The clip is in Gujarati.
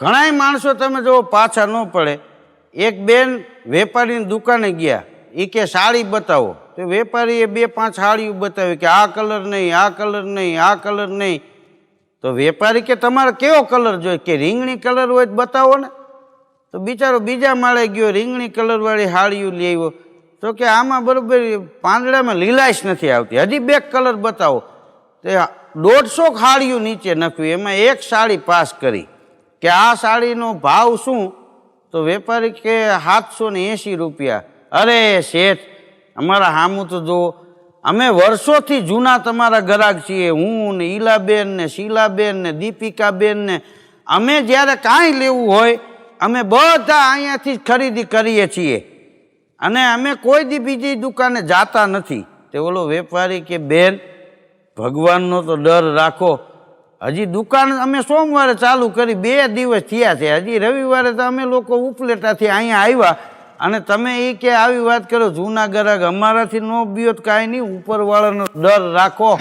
ઘણાય માણસો તમે જો પાછા ન પડે. એક બેન વેપારીની દુકાને ગયા. એ કે સાડી બતાવો. તો વેપારીએ બે પાંચ સાડીઓ બતાવી કે આ કલર નહીં, આ કલર નહીં, આ કલર નહીં. તો વેપારી કે તમારે કેવો કલર જોઈએ? કે રીંગણી કલર હોય બતાવો ને. તો બિચારો બીજા માળે ગયો, રીંગણી કલરવાળી સાડીઓ લઈ આવ્યો. તો કે આમાં બરાબર પાંદડામાં લીલાશ નથી આવતી. હજી બે કલર બતાવો. તે દોઢસો સાડીઓ નીચે નખવી એમાં એક સાડી પાસ કરી. કે આ સાડીનો ભાવ શું? તો વેપારી કે સાતસો ને એંશી રૂપિયા. અરે શેઠ, અમારા હામું તો જો, અમે વર્ષોથી જૂના તમારા ગ્રાહક છીએ. હું ને ઈલાબેન ને શીલાબેન ને દીપિકાબેન ને, અમે જ્યારે કાંઈ લેવું હોય, અમે બધા અહીંયાથી જ ખરીદી કરીએ છીએ. અને અમે કોઈ દી બીજી દુકાને જાતા નથી. તે ઓલો વેપારી કે, બેન, ભગવાનનો તો ડર રાખો. હજી દુકાન અમે સોમવારે ચાલુ કરી બે દિવસ થયા છે. હજી રવિવારે તો અમે લોકો ઉપલેટાથી અહીંયા આવ્યા અને તમે એ કે આવી વાત કરો જૂના ગ્રાહક અમારાથી ન તો કાંઈ નહીં, ઉપરવાળાનો ડર રાખો.